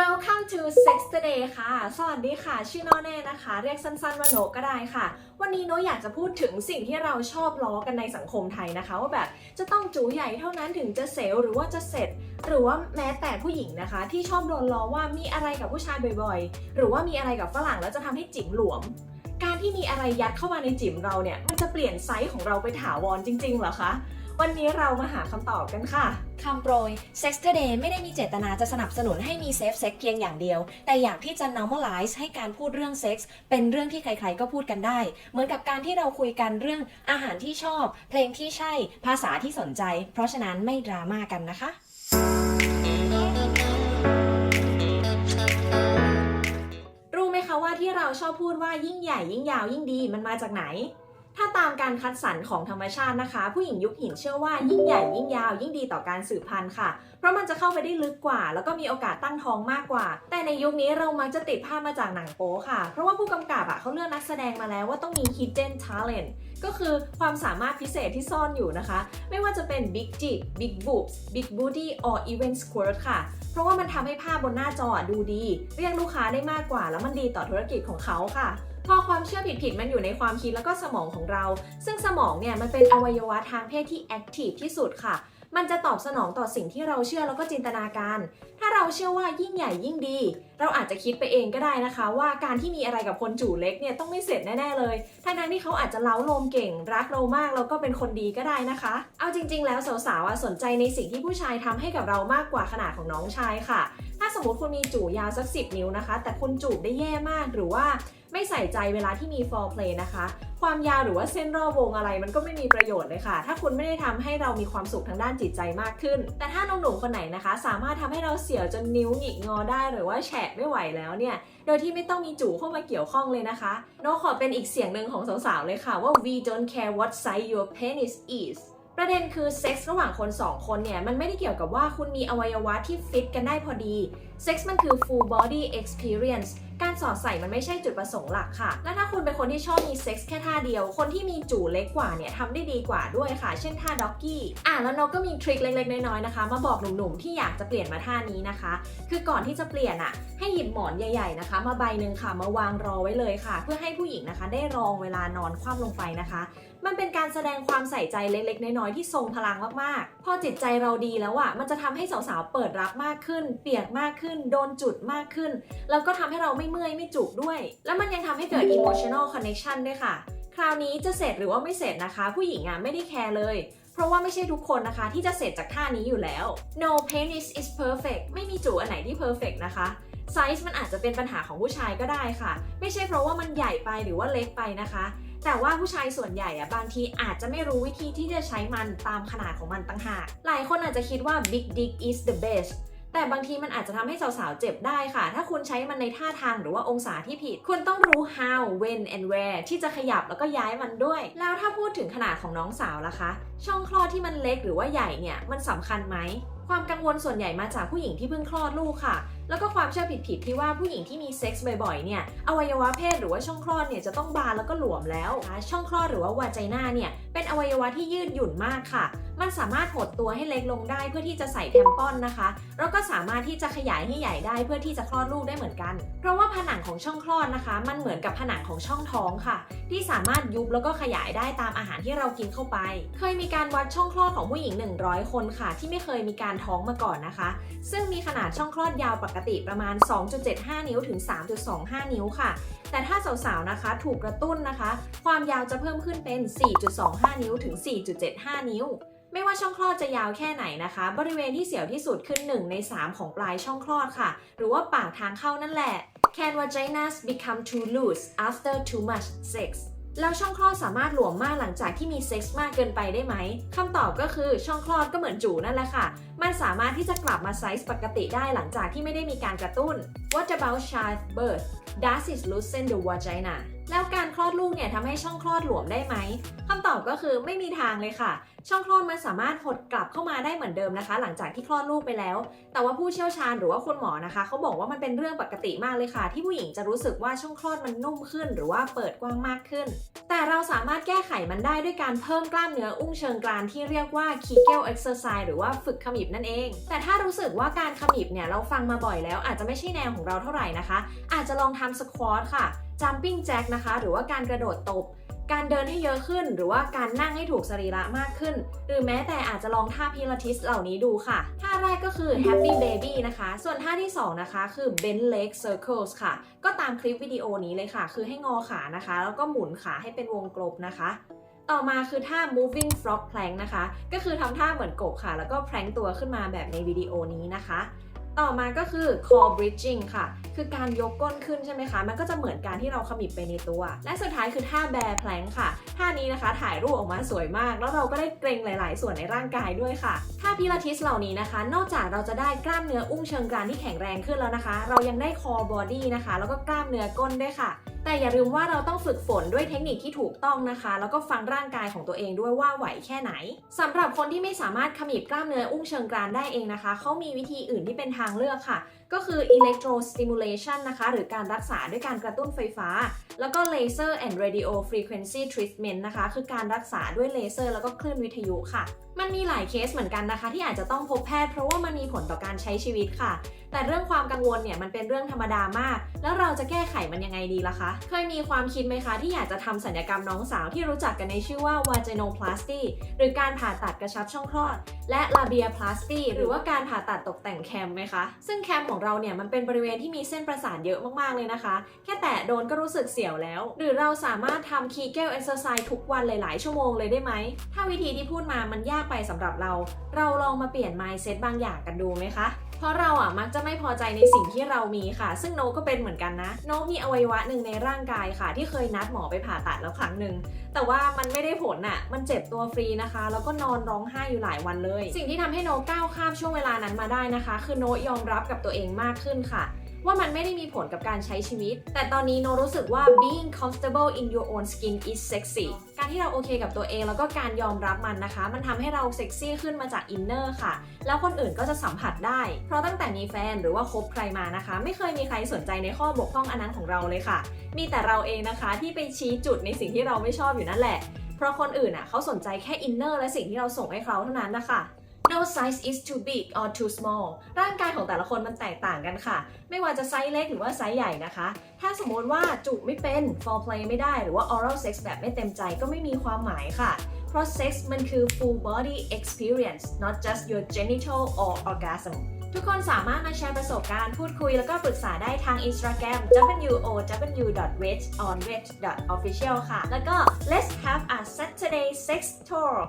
Welcome to Sex Today ค่ะ สวัสดีค่ะ ชื่อโนเน่นะคะ เรียกสั้นๆว่าโนก็ได้ค่ะ วันนี้โนอยากจะพูดถึงสิ่งที่เราชอบล้อกันในสังคมไทยนะคะ ว่าแบบจะต้องจูใหญ่เท่านั้นถึงจะเซลหรือว่าจะเสร็จ หรือว่าแม้แต่ผู้หญิงนะคะ ที่ชอบโดนล้อว่ามีอะไรกับผู้ชายบ่อยๆ หรือว่ามีอะไรกับฝรั่งแล้วจะทำให้จิ๋มหลวม การที่มีอะไรยัดเข้ามาในจิ๋มเราเนี่ย มันจะเปลี่ยนไซส์ของเราไปถาวรจริงๆเหรอคะ วันนี้เรามาหาคำตอบกันค่ะ คำโปรย Sex Today ไม่ได้มีเจตนาจะสนับสนุนให้มีเซฟเซ็กเพียงอย่างเดียว แต่อยากที่จะ normalize ให้การพูดเรื่องเซ็กส์เป็นเรื่องที่ใครๆก็พูดกันได้ เหมือนกับการที่เราคุยกันเรื่องอาหารที่ชอบ เพลงที่ใช่ ภาษาที่สนใจ เพราะฉะนั้นไม่ดราม่ากันนะคะรู้ไหมคะว่าที่เราชอบพูดว่ายิ่งใหญ่ยิ่งยาวยิ่งดีมันมาจากไหน ถ้าตามการคัดสรรของธรรมชาตินะคะ ผู้หญิงยุคหินเชื่อว่ายิ่งใหญ่ยิ่งยาวยิ่งดีต่อการสืบพันธุ์ค่ะ เพราะมันจะเข้าไปได้ลึกกว่า แล้วก็มีโอกาสตั้งท้องมากกว่า แต่ในยุคนี้เรามักจะติดภาพมาจากหนังโป๊ค่ะ เพราะว่าผู้กำกับอะเขาเลือกนักแสดงมาแล้วว่าต้องมี hidden talent ก็คือความสามารถพิเศษที่ซ่อนอยู่นะคะ ไม่ว่าจะเป็น big j i g big boobs big booty or even squirt ค่ะ เพราะว่ามันทำให้ภาพบนหน้าจอดูดี เรียกลูกค้าได้มากกว่า แล้วมันดีต่อธุรกิจของเขาค่ะ พอความเชื่อผิดๆมันอยู่ในความคิดแล้วก็สมองของเรา ซึ่งสมองเนี่ยมันเป็นอวัยวะทางเพศที่แอคทีฟที่สุดค่ะ มันจะตอบสนองต่อสิ่งที่เราเชื่อแล้วก็จินตนาการ ถ้าเราเชื่อว่ายิ่งใหญ่ยิ่งดี เราอาจจะคิดไปเองก็ได้นะคะ ว่าการที่มีอะไรกับคนจู่เล็กเนี่ยต้องไม่เสร็จแน่ๆเลยทั้งๆที่เขาอาจจะเล้าโลมเก่ง รักเรามากแล้วก็เป็นคนดีก็ได้นะคะ เอาจริง ๆ แล้วสาวๆสนใจในสิ่งที่ผู้ชายทำให้กับเรามากกว่าขนาดของน้องชายค่ะ สมมติคุณมีจู่ยาวสัก 10 นิ้วนะคะ แต่คุณจูบได้แย่มากหรือว่าไม่ใส่ใจเวลาที่มี foreplay นะคะ ความยาวหรือว่าเส้นรอบวงอะไรมันก็ไม่มีประโยชน์เลยค่ะ ถ้าคุณไม่ได้ทำให้เรามีความสุขทางด้านจิตใจมากขึ้น แต่ถ้าน้องหนุ่มคนไหนนะคะ สามารถทำให้เราเสียวจนนิ้วหงิกงอได้หรือว่าแฉะไม่ไหวแล้วเนี่ย โดยที่ไม่ต้องมีจู่เข้ามาเกี่ยวข้องเลยนะคะโนขอเป็นอีกเสียงหนึ่งของสาวๆเลยค่ะว่า we don't care what size your penis is ประเด็นคือเซ็กส์ระหว่างคน 2 คนเนี่ย มันไม่ได้เกี่ยวกับว่าคุณมีอวัยวะที่ฟิตกันได้พอดี เซ็กส์มันคือ full body experience การสอดใส่มันไม่ใช่จุดประสงค์หลักค่ะ และถ้าคุณเป็นคนที่ชอบมีเซ็กส์แค่ท่าเดียว คนที่มีจู่เล็กกว่าเนี่ยทำได้ดีกว่าด้วยค่ะ เช่นท่าด็อกกี้ อะแล้วนกก็มีทริคเล็กๆ น้อยๆ นะคะ มาบอกหนุ่มๆ ที่อยากจะเปลี่ยนมาท่านี้นะคะ คือก่อนที่จะเปลี่ยนอะ ให้หยิบหมอนใหญ่ๆ นะคะ มาใบหนึ่งค่ะ มาวางรอไว้เลยค่ะ เพื่อให้ผู้หญิงนะคะ ได้รองเวลานอนคว่ำลงไปนะคะ มันเป็นการแสดงความใส่ใจเล็กๆ น้อยๆ ที่ทรงพลังมากๆ พอจิตใจเราดีแล้วอะ มันจะทำให้สาวๆ เปิดรับมากขึ้น เปียกมากขึ้นโดนจุดมากขึ้น แล้วก็ทำให้เราไม่เมื่อยไม่จุกด้วย แล้วมันยังทำให้เกิด emotional connection ด้วยค่ะ คราวนี้จะเสร็จหรือว่าไม่เสร็จนะคะ ผู้หญิงอะไม่ได้แคร์เลยเพราะว่าไม่ใช่ทุกคนนะคะที่จะเสร็จจากท่านี้อยู่แล้ว no penis is perfect ไม่มีจูอันไหนที่ perfect นะคะไซส์มันอาจจะเป็นปัญหาของผู้ชายก็ได้ค่ะ ไม่ใช่เพราะว่ามันใหญ่ไปหรือว่าเล็กไปนะคะ แต่ว่าผู้ชายส่วนใหญ่อะบางทีอาจจะไม่รู้วิธีที่จะใช้มันตามขนาดของมันต่างหาก หลายคนอาจจะคิดว่า big dick is the best แต่บางทีมันอาจจะทำให้สาวๆ เจ็บได้ค่ะ ถ้าคุณใช้มันในท่าทางหรือว่าองศาที่ผิด คุณต้องรู้ how when and where ที่จะขยับแล้วก็ย้ายมันด้วย แล้วถ้าพูดถึงขนาดของน้องสาวล่ะคะ ช่องคลอดที่มันเล็กหรือว่าใหญ่เนี่ยมันสำคัญไหม ความกังวลส่วนใหญ่มาจากผู้หญิงที่เพิ่งคลอดลูกค่ะ แล้วก็ความเชื่อผิดๆที่ว่าผู้หญิงที่มีเซ็กส์บ่อยๆเนี่ยอวัยวะเพศหรือว่าช่องคลอดเนี่ยจะต้องบานแล้วก็หลวมแล้ว ช่องคลอดหรือว่าวาไจนาเนี่ยเป็นอวัยวะที่ยืดหยุ่นมากค่ะ มันสามารถหดตัวให้เล็กลงได้เพื่อที่จะใส่แทมปอนนะคะ แล้วก็สามารถที่จะขยายให้ใหญ่ได้เพื่อที่จะคลอดลูกได้เหมือนกัน เพราะว่าผนังของช่องคลอดนะคะ มันเหมือนกับผนังของช่องท้องค่ะที่สามารถยุบแล้วก็ขยายได้ตามอาหารที่เรากินเข้าไป เคยมีการวัดช่องคลอดของผู้หญิง 100 คนค่ะ ที่ไม่เคยมีการท้องมาก่อนนะคะ ซึ่งมีขนาดช่องคลอดยาวปกติประมาณ 2.75 นิ้วถึง 3.25 นิ้วค่ะ แต่ถ้าสาวๆนะคะ ถูกกระตุ้นนะคะ ความยาวจะเพิ่มขึ้นเป็น 4.25 นิ้วถึง 4.75 นิ้วไม่ว่าช่องคลอดจะยาวแค่ไหนนะคะ บริเวณที่เสียวที่สุดคือ1ใน 3 ของปลายช่องคลอดค่ะ หรือว่าปากทางเข้านั่นแหละ Can vaginas become too loose after too much sex แล้วช่องคลอดสามารถหลวมมากหลังจากที่มีเซ็กส์มากเกินไปได้ไหมคำตอบก็คือช่องคลอดก็เหมือนจูนั่นแหละค่ะ มันสามารถที่จะกลับมาไซส์ปกติได้หลังจากที่ไม่ได้มีการกระตุ้น What about childbirth Does it loosen the vagina แล้วการคลอดลูกเนี่ยทำให้ช่องคลอดหลวมได้ไหมคำตอบก็คือไม่มีทางเลยค่ะ ช่องคลอดมันสามารถหดกลับเข้ามาได้เหมือนเดิมนะคะ หลังจากที่คลอดลูกไปแล้ว แต่ว่าผู้เชี่ยวชาญหรือว่าคุณหมอนะคะเขาบอกว่ามันเป็นเรื่องปกติมากเลยค่ะ ที่ผู้หญิงจะรู้สึกว่าช่องคลอดมันนุ่มขึ้น หรือว่าเปิดกว้างมากขึ้น แต่เราสามารถแก้ไขมันได้ด้วยการเพิ่มกล้ามเนื้ออุ้งเชิงกรานที่เรียกว่า Kegel exercise หรือว่าฝึกขมิบนั่นเอง แต่ถ้ารู้สึกว่าการขมิบเนี่ยเราฟังมาบ่อยแล้วอาจจะไม่ใช่แนวของเราเท่าไหร่นะคะ อาจจะลองทำสควอตค่ะ jumping jack นะคะ หรือว่าการกระโดดตบ การเดินให้เยอะขึ้น หรือว่าการนั่งให้ถูกสรีระมากขึ้น หรือแม้แต่อาจจะลองท่าพิลาทิสเหล่านี้ดูค่ะ ท่าแรกก็คือ happy baby นะคะ ส่วนท่าที่ 2 นะคะ คือ bend leg circles ค่ะ ก็ตามคลิปวิดีโอนี้เลยค่ะ คือให้งอขานะคะ แล้วก็หมุนขาให้เป็นวงกลมนะคะต่อมาคือท่า moving frog plank นะคะ ก็คือทำท่าเหมือนกบค่ะ แล้วก็แพลงตัวขึ้นมาแบบในวิดีโอนี้นะคะ ต่อมาก็คือ core bridging ค่ะ คือการยกก้นขึ้นใช่ไหมคะ มันก็จะเหมือนการที่เราขมิบไปในตัว และสุดท้ายคือท่าแบร์แพลงค่ะ ท่านี้นะคะถ่ายรูปออกมาสวยมาก แล้วเราก็ได้เกรงหลาย ๆ ส่วนในร่างกายด้วยค่ะท่าพิลาทิสเหล่านี้นะคะ นอกจากเราจะได้กล้ามเนื้ออุ้งเชิงกรานที่แข็งแรงขึ้นแล้วนะคะ เรายังได้ core body นะคะ แล้วก็กล้ามเนื้อก้นด้วยค่ะ แต่อย่าลืมว่าเราต้องฝึกฝนด้วยเทคนิคที่ถูกต้องนะคะ แล้วก็ฟังร่างกายของตัวเองด้วยว่าไหวแค่ไหนสำหรับคนที่ไม่สามารถขมิบกล้ามเนื้ออุ้งเชิงกรานได้เองนะคะ เขามีวิธีอื่นที่เป็นทางเลือกค่ะ ก็คือ electrostimulation นะคะ หรือการรักษาด้วยการกระตุ้นไฟฟ้า แล้วก็ laser and radio frequency treatment นะคะ คือการรักษาด้วยเลเซอร์แล้วก็คลื่นวิทยุค่ะ มันมีหลายเคสเหมือนกันนะคะ ที่อาจจะต้องพบแพทย์เพราะว่ามันมีผลต่อการใช้ชีวิตค่ะ แต่เรื่องความกังวลเนี่ยมันเป็นเรื่องธรรมดามาก แล้วเราจะแก้ไขมันยังไงดีล่ะคะ เคยมีความคิดไหมคะที่อยากจะทำสัญญกรรมน้องสาวที่รู้จักกันในชื่อว่า vaginoplasty หรือการผ่าตัดกระชับช่องคลอด และ labiaplasty หรือว่าการผ่าตัดตกแต่งแคมไหมคะ ซึ่งแคมของเราเนี่ยมันเป็นบริเวณที่มีเส้นประสาทเยอะมากๆเลยนะคะ แค่แตะโดนก็รู้สึกเสียวแล้ว หรือเราสามารถทำ Kegel exercise ทุกวันหลายๆชั่วโมงเลยได้ไหมถ้าวิธีที่พูดมามันยากไปสำหรับเรา เราลองมาเปลี่ยน mindset บางอย่างกันดูไหมคะเพราะเราอะมักจะไม่พอใจในสิ่งที่เรามีค่ะ ซึ่งโนก็เป็นเหมือนกันนะ โนมีอวัยวะหนึ่งในร่างกายค่ะ ที่เคยนัดหมอไปผ่าตัดแล้วครั้งหนึ่งแต่ว่ามันไม่ได้ผลน่ะ มันเจ็บตัวฟรีนะคะ แล้วก็นอนร้องไห้อยู่หลายวันเลย สิ่งที่ทำให้โนก้าวข้ามช่วงเวลานั้นมาได้นะคะ คือโนยอมรับกับตัวเองมากขึ้นค่ะ ว่ามันไม่ได้มีผลกับการใช้ชีวิต แต่ตอนนี้โนรู้สึกว่า being comfortable in your own skin is sexy การที่เราโอเคกับตัวเองแล้วก็การยอมรับมันนะคะ มันทำให้เราเซ็กซี่ขึ้นมาจากอินเนอร์ค่ะ แล้วคนอื่นก็จะสัมผัสได้ เพราะตั้งแต่มีแฟนหรือว่าคบใครมานะคะ ไม่เคยมีใครสนใจในข้อบกพร่องอันนั้นของเราเลยค่ะ มีแต่เราเองนะคะที่ไปชี้จุดในสิ่งที่เราไม่ชอบอยู่นั่นแหละ เพราะคนอื่นอะเขาสนใจแค่อินเนอร์และสิ่งที่เราส่งให้เขาเท่านั้นนะคะ No size is too big or too small ร่างกายของแต่ละคนมันแตกต่างกันค่ะ ไม่ว่าจะไซส์เล็กหรือว่าไซส์ใหญ่นะคะ ถ้าสมมติว่าจูบไม่เป็น foreplay ไม่ได้หรือว่า oral sex แบบไม่เต็มใจก็ไม่มีความหมายค่ะ เพราะ sex มันคือ full body experience not just your genital or orgasm ทุกคนสามารถมาแชร์ประสบการณ์พูดคุยแล้วก็ปรึกษาได้ทาง Instagram www.wedgeonwedge.official ค่ะ แล้วก็ let's have a Saturday sex talk